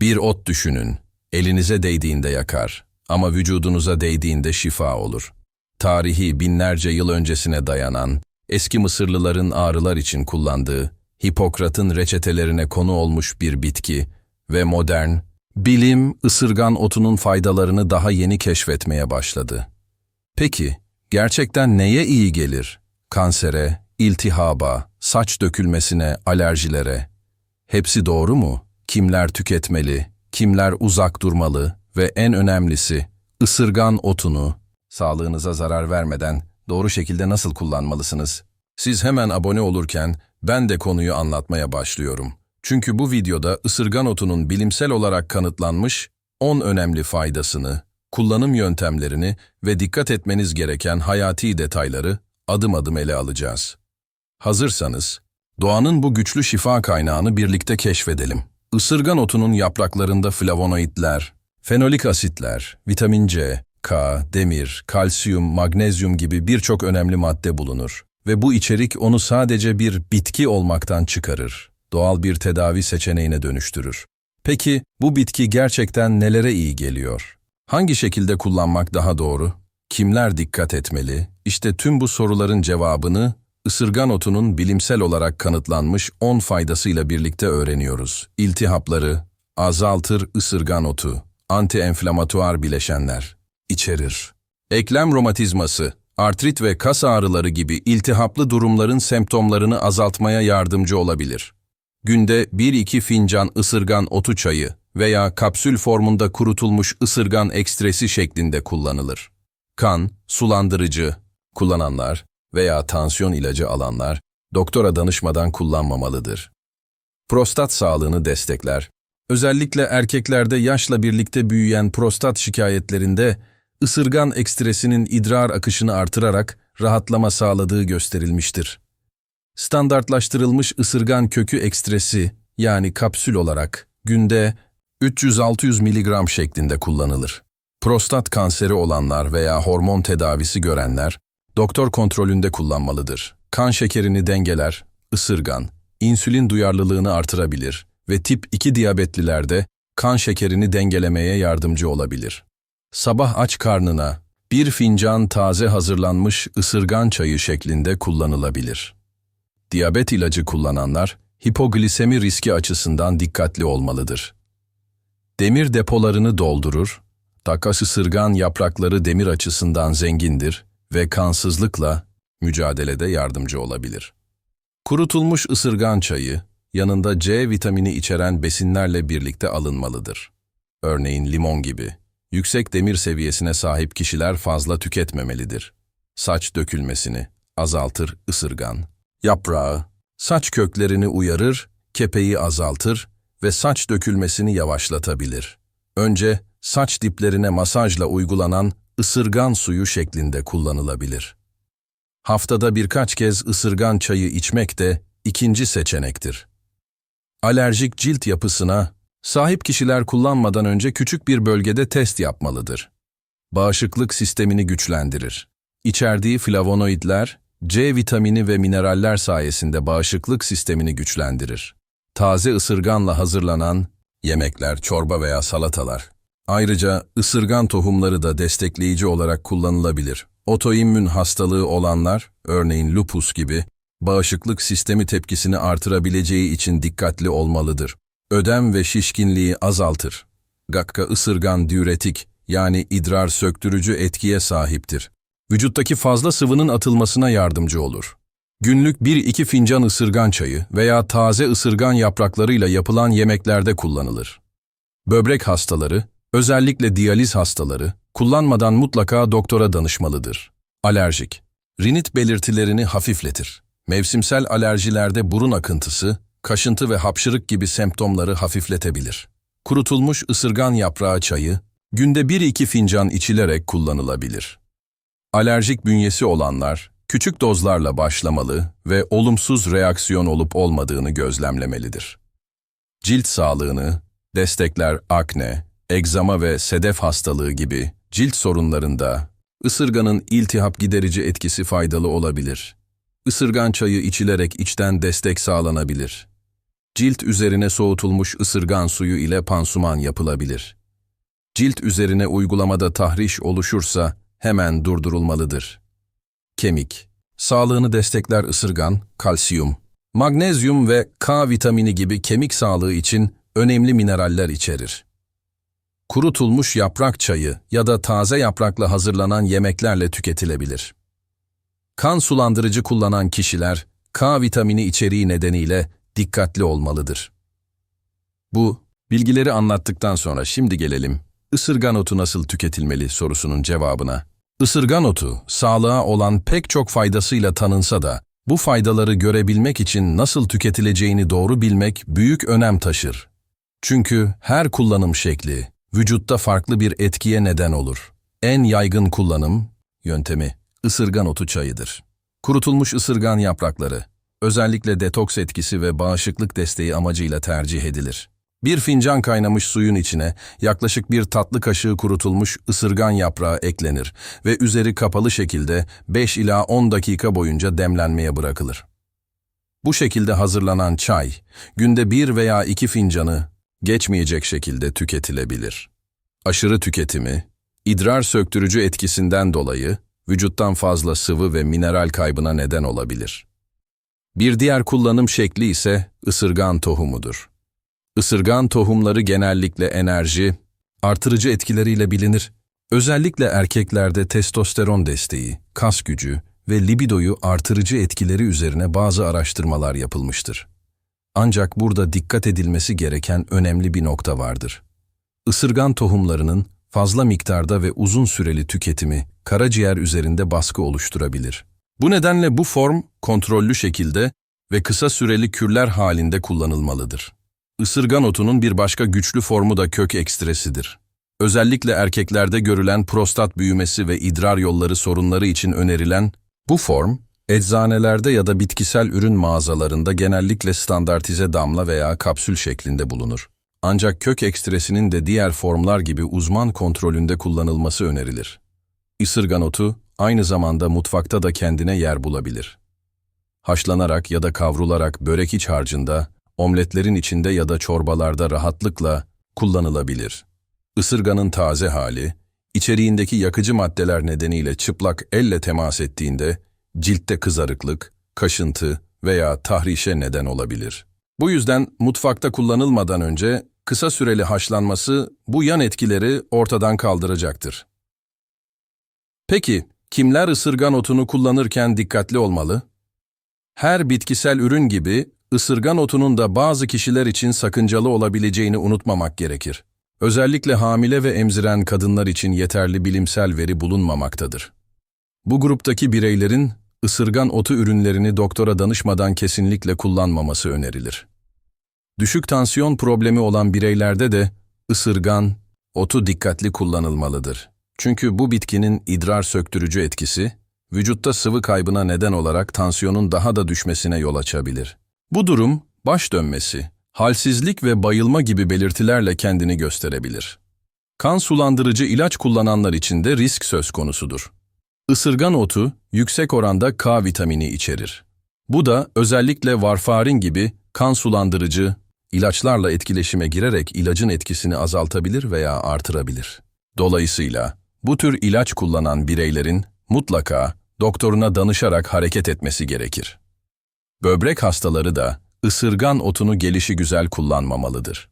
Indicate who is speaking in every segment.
Speaker 1: Bir ot düşünün. Elinize değdiğinde yakar ama vücudunuza değdiğinde şifa olur. Tarihi binlerce yıl öncesine dayanan, eski Mısırlıların ağrılar için kullandığı, Hipokrat'ın reçetelerine konu olmuş bir bitki ve modern, bilim ısırgan otunun faydalarını daha yeni keşfetmeye başladı. Peki, gerçekten neye iyi gelir? Kansere, iltihaba, saç dökülmesine, alerjilere. Hepsi doğru mu? Kimler tüketmeli, kimler uzak durmalı ve en önemlisi, ısırgan otunu sağlığınıza zarar vermeden doğru şekilde nasıl kullanmalısınız? Siz hemen abone olurken ben de konuyu anlatmaya başlıyorum. Çünkü bu videoda ısırgan otunun bilimsel olarak kanıtlanmış 10 önemli faydasını, kullanım yöntemlerini ve dikkat etmeniz gereken hayati detayları adım adım ele alacağız. Hazırsanız, doğanın bu güçlü şifa kaynağını birlikte keşfedelim. Isırgan otunun yapraklarında flavonoidler, fenolik asitler, vitamin C, K, demir, kalsiyum, magnezyum gibi birçok önemli madde bulunur. Ve bu içerik onu sadece bir bitki olmaktan çıkarır. Doğal bir tedavi seçeneğine dönüştürür. Peki bu bitki gerçekten nelere iyi geliyor? Hangi şekilde kullanmak daha doğru? Kimler dikkat etmeli? İşte tüm bu soruların cevabını ısırgan otunun bilimsel olarak kanıtlanmış 10 faydasıyla birlikte öğreniyoruz. İltihapları, azaltır ısırgan otu, anti-enflamatuar bileşenler, içerir. Eklem romatizması, artrit ve kas ağrıları gibi iltihaplı durumların semptomlarını azaltmaya yardımcı olabilir. Günde 1-2 fincan ısırgan otu çayı veya kapsül formunda kurutulmuş ısırgan ekstresi şeklinde kullanılır. Kan, sulandırıcı kullananlar veya tansiyon ilacı alanlar doktora danışmadan kullanmamalıdır. Prostat sağlığını destekler. Özellikle erkeklerde yaşla birlikte büyüyen prostat şikayetlerinde ısırgan ekstresinin idrar akışını artırarak rahatlama sağladığı gösterilmiştir. Standartlaştırılmış ısırgan kökü ekstresi yani kapsül olarak günde 300-600 mg şeklinde kullanılır. Prostat kanseri olanlar veya hormon tedavisi görenler doktor kontrolünde kullanmalıdır. Kan şekerini dengeler, ısırgan, insülin duyarlılığını artırabilir ve tip 2 diyabetlilerde kan şekerini dengelemeye yardımcı olabilir. Sabah aç karnına bir fincan taze hazırlanmış ısırgan çayı şeklinde kullanılabilir. Diyabet ilacı kullananlar hipoglisemi riski açısından dikkatli olmalıdır. Demir depolarını doldurur, takas ısırgan yaprakları demir açısından zengindir ve kansızlıkla mücadelede yardımcı olabilir. Kurutulmuş ısırgan çayı, yanında C vitamini içeren besinlerle birlikte alınmalıdır. Örneğin limon gibi. Yüksek demir seviyesine sahip kişiler fazla tüketmemelidir. Saç dökülmesini azaltır ısırgan. Yaprağı, saç köklerini uyarır, kepeği azaltır ve saç dökülmesini yavaşlatabilir. Önce saç diplerine masajla uygulanan ısırgan suyu şeklinde kullanılabilir. Haftada birkaç kez ısırgan çayı içmek de ikinci seçenektir. Alerjik cilt yapısına sahip kişiler kullanmadan önce küçük bir bölgede test yapmalıdır. Bağışıklık sistemini güçlendirir. İçerdiği flavonoidler, C vitamini ve mineraller sayesinde bağışıklık sistemini güçlendirir. Taze ısırganla hazırlanan yemekler, çorba veya salatalar. Ayrıca ısırgan tohumları da destekleyici olarak kullanılabilir. Otoimmün hastalığı olanlar, örneğin lupus gibi, bağışıklık sistemi tepkisini artırabileceği için dikkatli olmalıdır. Ödem ve şişkinliği azaltır. Gakka ısırgan diüretik yani idrar söktürücü etkiye sahiptir. Vücuttaki fazla sıvının atılmasına yardımcı olur. Günlük 1-2 fincan ısırgan çayı veya taze ısırgan yapraklarıyla yapılan yemeklerde kullanılır. Böbrek hastaları, özellikle diyaliz hastaları, kullanmadan mutlaka doktora danışmalıdır. Alerjik, rinit belirtilerini hafifletir. Mevsimsel alerjilerde burun akıntısı, kaşıntı ve hapşırık gibi semptomları hafifletebilir. Kurutulmuş ısırgan yaprağı çayı, günde 1-2 fincan içilerek kullanılabilir. Alerjik bünyesi olanlar, küçük dozlarla başlamalı ve olumsuz reaksiyon olup olmadığını gözlemlemelidir. Cilt sağlığını, destekler akne, egzama ve sedef hastalığı gibi cilt sorunlarında ısırganın iltihap giderici etkisi faydalı olabilir. Isırgan çayı içilerek içten destek sağlanabilir. cilt üzerine soğutulmuş ısırgan suyu ile pansuman yapılabilir. Cilt üzerine uygulamada tahriş oluşursa hemen durdurulmalıdır. Kemik Sağlığını destekler ısırgan, kalsiyum, magnezyum ve K vitamini gibi kemik sağlığı için önemli mineraller içerir. Kurutulmuş yaprak çayı ya da taze yaprakla hazırlanan yemeklerle tüketilebilir. Kan sulandırıcı kullanan kişiler K vitamini içeriği nedeniyle dikkatli olmalıdır. Bu bilgileri anlattıktan sonra şimdi gelelim ısırgan otu nasıl tüketilmeli sorusunun cevabına. Isırgan otu sağlığa olan pek çok faydasıyla tanınsa da bu faydaları görebilmek için nasıl tüketileceğini doğru bilmek büyük önem taşır. Çünkü her kullanım şekli vücutta farklı bir etkiye neden olur. En yaygın kullanım yöntemi ısırgan otu çayıdır. Kurutulmuş ısırgan yaprakları özellikle detoks etkisi ve bağışıklık desteği amacıyla tercih edilir. Bir fincan kaynamış suyun içine yaklaşık bir tatlı kaşığı kurutulmuş ısırgan yaprağı eklenir ve üzeri kapalı şekilde 5 ila 10 dakika boyunca demlenmeye bırakılır. Bu şekilde hazırlanan çay, günde bir veya iki fincanı geçmeyecek şekilde tüketilebilir. Aşırı tüketimi, idrar söktürücü etkisinden dolayı vücuttan fazla sıvı ve mineral kaybına neden olabilir. Bir diğer kullanım şekli ise ısırgan tohumudur. Isırgan tohumları genellikle enerji, artırıcı etkileriyle bilinir. Özellikle erkeklerde testosteron desteği, kas gücü ve libidoyu artırıcı etkileri üzerine bazı araştırmalar yapılmıştır. Ancak burada dikkat edilmesi gereken önemli bir nokta vardır. Isırgan tohumlarının fazla miktarda ve uzun süreli tüketimi karaciğer üzerinde baskı oluşturabilir. Bu nedenle bu form kontrollü şekilde ve kısa süreli kürler halinde kullanılmalıdır. Isırgan otunun bir başka güçlü formu da kök ekstresidir. Özellikle erkeklerde görülen prostat büyümesi ve idrar yolları sorunları için önerilen bu form, eczanelerde ya da bitkisel ürün mağazalarında genellikle standartize damla veya kapsül şeklinde bulunur. Ancak kök ekstresinin de diğer formlar gibi uzman kontrolünde kullanılması önerilir. Isırgan otu aynı zamanda mutfakta da kendine yer bulabilir. Haşlanarak ya da kavrularak börek iç harcında, omletlerin içinde ya da çorbalarda rahatlıkla kullanılabilir. Isırganın taze hali, içeriğindeki yakıcı maddeler nedeniyle çıplak elle temas ettiğinde ciltte kızarıklık, kaşıntı veya tahrişe neden olabilir. Bu yüzden mutfakta kullanılmadan önce kısa süreli haşlanması bu yan etkileri ortadan kaldıracaktır. Peki, kimler ısırgan otunu kullanırken dikkatli olmalı? Her bitkisel ürün gibi ısırgan otunun da bazı kişiler için sakıncalı olabileceğini unutmamak gerekir. Özellikle hamile ve emziren kadınlar için yeterli bilimsel veri bulunmamaktadır. Bu gruptaki bireylerin ısırgan otu ürünlerini doktora danışmadan kesinlikle kullanmaması önerilir. Düşük tansiyon problemi olan bireylerde de ısırgan otu dikkatli kullanılmalıdır. Çünkü bu bitkinin idrar söktürücü etkisi, vücutta sıvı kaybına neden olarak tansiyonun daha da düşmesine yol açabilir. Bu durum, baş dönmesi, halsizlik ve bayılma gibi belirtilerle kendini gösterebilir. Kan sulandırıcı ilaç kullananlar için de risk söz konusudur. Isırgan otu yüksek oranda K vitamini içerir. Bu da özellikle varfarin gibi kan sulandırıcı ilaçlarla etkileşime girerek ilacın etkisini azaltabilir veya artırabilir. Dolayısıyla bu tür ilaç kullanan bireylerin mutlaka doktoruna danışarak hareket etmesi gerekir. Böbrek hastaları da ısırgan otunu gelişi güzel kullanmamalıdır.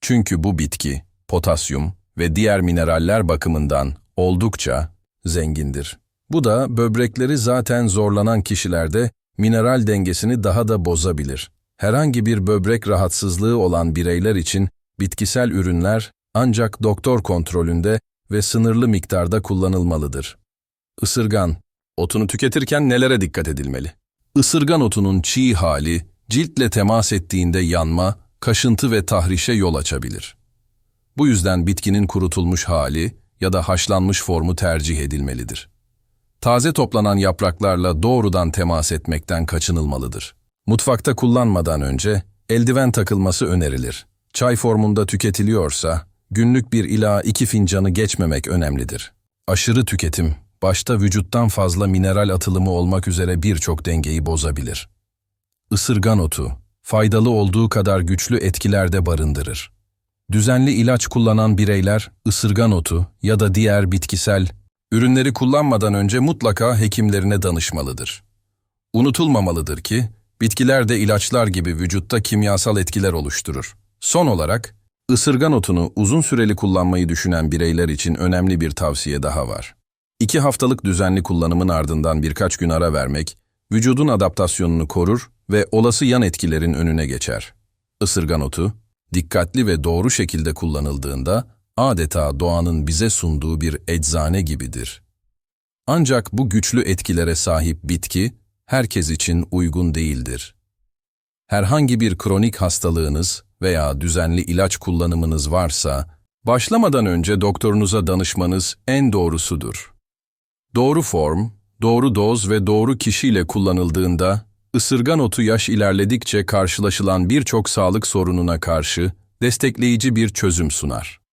Speaker 1: Çünkü bu bitki, potasyum ve diğer mineraller bakımından oldukça zengindir. Bu da böbrekleri zaten zorlanan kişilerde mineral dengesini daha da bozabilir. Herhangi bir böbrek rahatsızlığı olan bireyler için bitkisel ürünler ancak doktor kontrolünde ve sınırlı miktarda kullanılmalıdır. Isırgan, otunu tüketirken nelere dikkat edilmeli? Isırgan otunun çiğ hali, ciltle temas ettiğinde yanma, kaşıntı ve tahrişe yol açabilir. Bu yüzden bitkinin kurutulmuş hali ya da haşlanmış formu tercih edilmelidir. Taze toplanan yapraklarla doğrudan temas etmekten kaçınılmalıdır. Mutfakta kullanmadan önce eldiven takılması önerilir. Çay formunda tüketiliyorsa günlük bir ila iki fincanı geçmemek önemlidir. Aşırı tüketim, başta vücuttan fazla mineral atılımı olmak üzere birçok dengeyi bozabilir. Isırgan otu, faydalı olduğu kadar güçlü etkiler de barındırır. Düzenli ilaç kullanan bireyler ısırgan otu ya da diğer bitkisel ürünleri kullanmadan önce mutlaka hekimlerine danışmalıdır. Unutulmamalıdır ki bitkiler de ilaçlar gibi vücutta kimyasal etkiler oluşturur. Son olarak ısırgan otunu uzun süreli kullanmayı düşünen bireyler için önemli bir tavsiye daha var. İki haftalık düzenli kullanımın ardından birkaç gün ara vermek, vücudun adaptasyonunu korur ve olası yan etkilerin önüne geçer. Isırgan otu, dikkatli ve doğru şekilde kullanıldığında adeta doğanın bize sunduğu bir eczane gibidir. Ancak bu güçlü etkilere sahip bitki herkes için uygun değildir. Herhangi bir kronik hastalığınız veya düzenli ilaç kullanımınız varsa, başlamadan önce doktorunuza danışmanız en doğrusudur. Doğru form, doğru doz ve doğru kişiyle kullanıldığında, ısırgan otu yaş ilerledikçe karşılaşılan birçok sağlık sorununa karşı destekleyici bir çözüm sunar.